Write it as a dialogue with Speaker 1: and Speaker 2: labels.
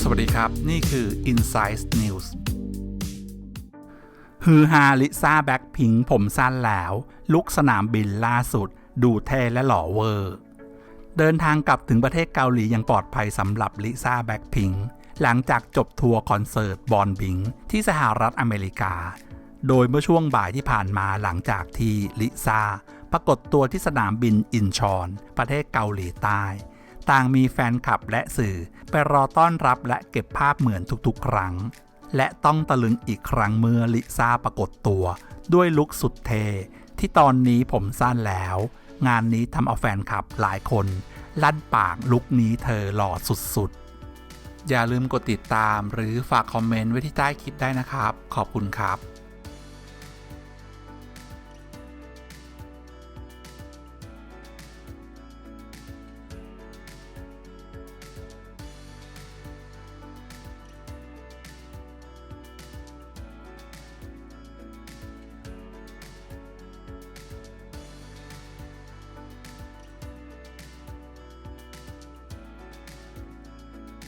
Speaker 1: สวัสดีครับ นี่คือ Insight News ฮือฮาลิซ่าแบ็คพิงผมสั้นแล้ว ลุกสนามบินล่าสุด ดูเท่และหล่อเวอร์ เดินทางกลับถึงประเทศเกาหลีอย่างปลอดภัยสำหรับลิซ่าแบ็คพิงหลังจากจบทัวร์คอนเสิร์ตบอลบิง ที่สหรัฐอเมริกา โดยเมื่อช่วงบ่ายที่ผ่านมาหลังจากที่ลิซ่า ปรากฏตัวที่สนามบินอินชอน ประเทศเกาหลีใต้ ต่างมีแฟนคลับและสื่อไปรอต้อนรับและเก็บภาพเหมือนทุกๆ ครั้ง และต้องตะลึงอีกครั้งเมื่อลิซ่าปรากฏตัว ด้วยลุคสุดเท ที่ตอนนี้ผมสั้นแล้ว งานนี้ทำเอาแฟนคลับหลายคน ลั่นปากลุคนี้เธอหล่อสุดๆ อย่าลืมกดติดตามหรือฝากคอมเมนต์ไว้ที่ใต้คลิปได้นะครับ ขอบคุณครับ